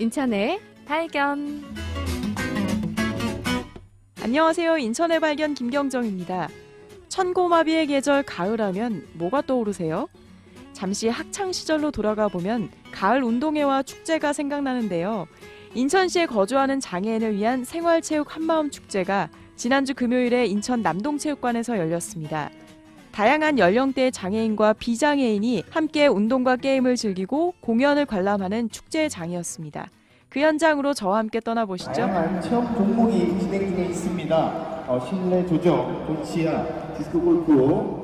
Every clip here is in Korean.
인천의 발견. 안녕하세요. 인천의 발견 김경정입니다. 천고마비의 계절 가을하면 뭐가 떠오르세요? 잠시 학창 시절로 돌아가 보면 가을 운동회와 축제가 생각나는데요. 인천시에 거주하는 장애인을 위한 생활체육 한마음 축제가 지난주 금요일에 인천 남동체육관에서 열렸습니다. 다양한 연령대의 장애인과 비장애인이 함께 운동과 게임을 즐기고 공연을 관람하는 축제의 장이었습니다. 그 현장으로 저와 함께 떠나보시죠. 다양한 종목이 진행 중에 있습니다. 어, 실내 조정, 도치아, 디스크 골프,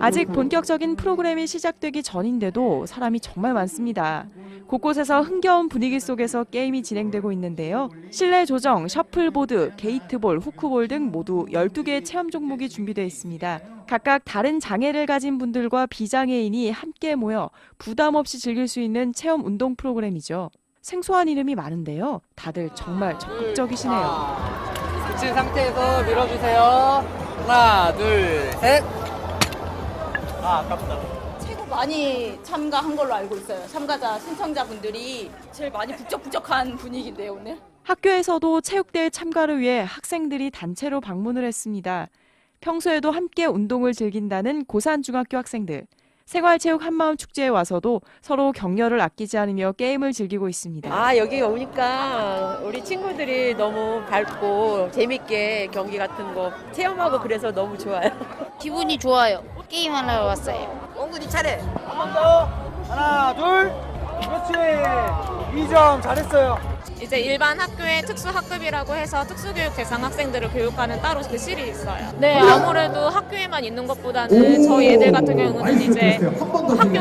아직 본격적인 프로그램이 시작되기 전인데도 사람이 정말 많습니다. 곳곳에서 흥겨운 분위기 속에서 게임이 진행되고 있는데요. 실내 조정, 셔플보드, 게이트볼, 후크볼 등 모두 12개의 체험 종목이 준비되어 있습니다. 각각 다른 장애를 가진 분들과 비장애인이 함께 모여 부담 없이 즐길 수 있는 체험 운동 프로그램이죠. 생소한 이름이 많은데요. 다들 정말 적극적이시네요. 붙인 상태에서 밀어주세요. 하나, 둘, 셋. 아, 아깝다. 최고 많이 참가한 걸로 알고 있어요. 참가자 신청자분들이 제일 많이 북적북적한 분위기인데요, 오늘. 학교에서도 체육대회 참가를 위해 학생들이 단체로 방문을 했습니다. 평소에도 함께 운동을 즐긴다는 고산 중학교 학생들. 생활체육 한마음 축제에 와서도 서로 격려를 아끼지 않으며 게임을 즐기고 있습니다. 아 여기 오니까 우리 친구들이 너무 밝고 재밌게 경기 같은 거 체험하고 그래서 너무 좋아요. 기분이 좋아요. 게임하러 왔어요. 엉근이 차례. 한 번 더. 하나, 둘. 그렇지. 2점 잘했어요. 이제 일반 학교의 특수 학급이라고 해서 특수교육 대상 학생들을 교육하는 따로 그 실이 있어요. 네, 아무래도 학교에만 있는 것보다는 저희 애들 같은 경우는 이제 학교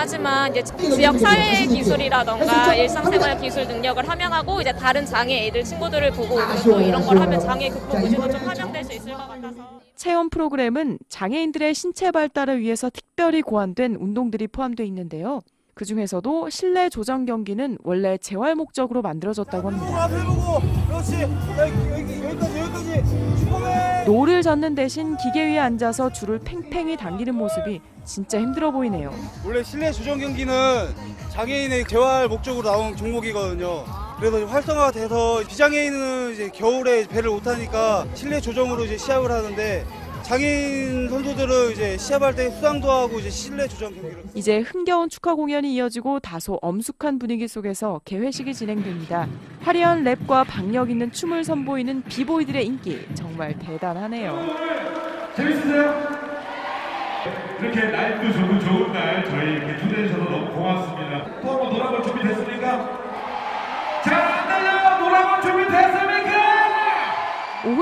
하지만 이제 지역 사회 기술이라던가 일상생활 기술 능력을 함양하고 이제 다른 장애 애들 친구들을 보고 운동도 이런 걸 하면 장애 극복 의지도 좀 함양될 수 있을 것 같아서. 체험 프로그램은 장애인들의 신체 발달을 위해서 특별히 고안된 운동들이 포함되어 있는데요. 그 중에서도 실내 조정 경기는 원래 재활 목적으로 만들어졌다고 합니다. 노를 젓는 대신 기계 위에 앉아서 줄을 팽팽히 당기는 모습이 진짜 힘들어 보이네요. 원래 실내 조정 경기는 장애인의 재활 목적으로 나온 종목이거든요. 그래서 활성화가 돼서 비장애인은 이제 겨울에 배를 못 타니까 실내 조정으로 이제 시합을 하는데 장애인 선수들은 이제 시합할 때 수상도 하고 이제 실내 조정 경기를 이제 흥겨운 축하 공연이 이어지고 다소 엄숙한 분위기 속에서 개회식이 진행됩니다. 화려한 랩과 박력 있는 춤을 선보이는 비보이들의 인기 정말 대단하네요. 재밌으세요? 이렇게 날도 좋고 좋은 날 저희 이렇게 초대해 주셔서 너무 고맙습니다. 또 한번 놀아볼 준비 됐습니까? 잘안 들려요? 놀아볼 준비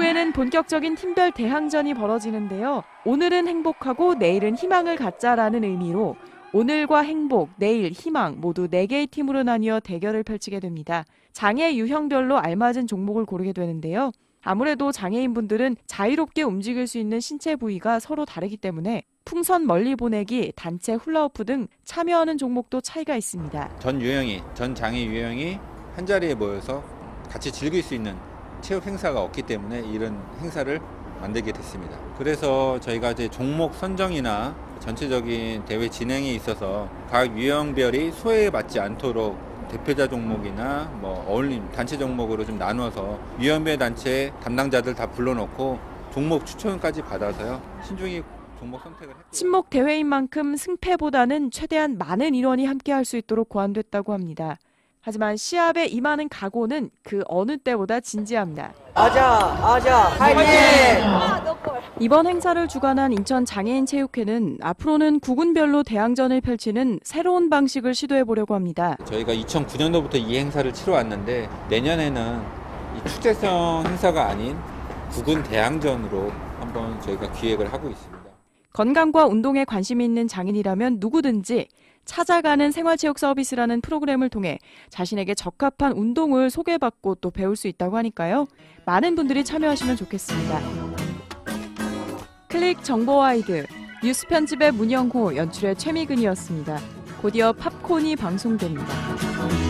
오후에는 본격적인 팀별 대항전이 벌어지는데요. 오늘은 행복하고 내일은 희망을 갖자라는 의미로 오늘과 행복, 내일, 희망 모두 4개의 팀으로 나뉘어 대결을 펼치게 됩니다. 장애 유형별로 알맞은 종목을 고르게 되는데요. 아무래도 장애인분들은 자유롭게 움직일 수 있는 신체 부위가 서로 다르기 때문에 풍선 멀리 보내기, 단체 훌라후프 등 참여하는 종목도 차이가 있습니다. 전 유형이 전 장애 유형이 한 자리에 모여서 같이 즐길 수 있는 체육 행사가 없기 때문에 이런 행사를 만들게 됐습니다. 그래서 저희가 이제 종목 선정이나 전체적인 대회 진행에 있어서 각 유형별이 소외받지 않도록 대표자 종목이나 뭐 어울림 단체 종목으로 좀 나누어서 유형별 단체 담당자들 다 불러놓고 종목 추천까지 받아서요 신중히 종목 선택을 했고 친목 대회인 만큼 승패보다는 최대한 많은 인원이 함께 할 수 있도록 고안됐다고 합니다. 하지만 시합에 임하는 각오는 그 어느 때보다 진지합니다. 아자 아자 파이팅. 이번 행사를 주관한 인천 장애인 체육회는 앞으로는 구군별로 대항전을 펼치는 새로운 방식을 시도해 보려고 합니다. 저희가 2009년도부터 이 행사를 치러 왔는데 내년에는 이 축제성 행사가 아닌 구군 대항전으로 한번 저희가 기획을 하고 있습니다. 건강과 운동에 관심이 있는 장인이라면 누구든지 찾아가는 생활체육 서비스라는 프로그램을 통해 자신에게 적합한 운동을 소개받고 또 배울 수 있다고 하니까요. 많은 분들이 참여하시면 좋겠습니다. 클릭 정보 와이드 뉴스 편집의 문영호 연출의 최미근이었습니다. 곧이어 팝콘이 방송됩니다.